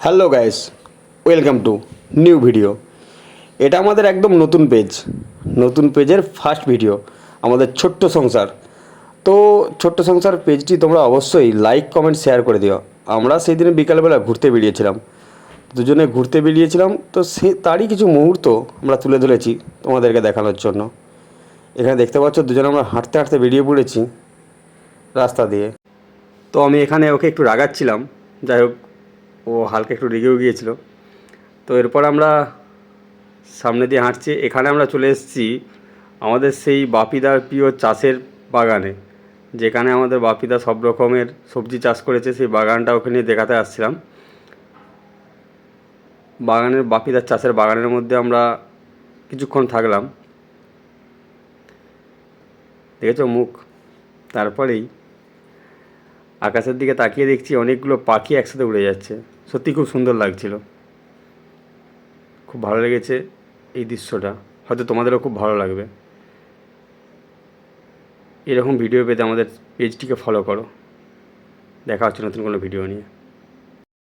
Hello guys welcome to new video এটা আমাদের একদম নতুন পেজ নতুন পেজের ফার্স্ট ভিডিও আমাদের ছোট্ট সংসার। তো ছোট্ট সংসার পেজটি তোমরা অবশ্যই লাইক কমেন্ট শেয়ার করে দিও। আমরা সেই দিনে বিকালবেলা ঘুরতে বেরিয়েছিলাম। দুজনে ঘুরতে বেরিয়েছিলাম। তো সে তারই কিছু মুহূর্ত আমরা তুলে ধরেছি তোমাদেরকে দেখানোর জন্য। এখানে দেখতে পাচ্ছ দুজনে আমরা হাঁটতে হাঁটতে বেরিয়ে পড়েছি রাস্তা দিয়ে। তো আমি এখানে ওকে একটু রাগাচ্ছিলাম। যাই হোক ও হালকা একটু রেগেও গিয়েছিল। তো এরপর আমরা সামনে দিয়ে হাঁটছি, এখানে আমরা চলে এসেছি আমাদের সেই বাপিদার প্রিয় চাষের বাগানে, যেখানে আমাদের বাপিদা সব রকমের সবজি চাষ করেছে, সেই বাগানটা ওখানে দেখাতে আসছিলাম। বাগানের, বাপিদার চাষের বাগানের মধ্যে আমরা কিছুক্ষণ থাকলাম। দেখেছ মুখ? তারপরেই আকাশের দিকে তাকিয়ে দেখছি অনেকগুলো পাখি একসাথে উড়ে যাচ্ছে। সত্যি খুব সুন্দর লাগছিল। খুব ভালো লেগেছে এই দৃশ্যটা। হয়তো তোমাদেরও খুব ভালো লাগবে। এরকম ভিডিও পেতে আমাদের পেজটিকে ফলো করো। দেখা হচ্ছে নতুন কোনো ভিডিও নিয়ে।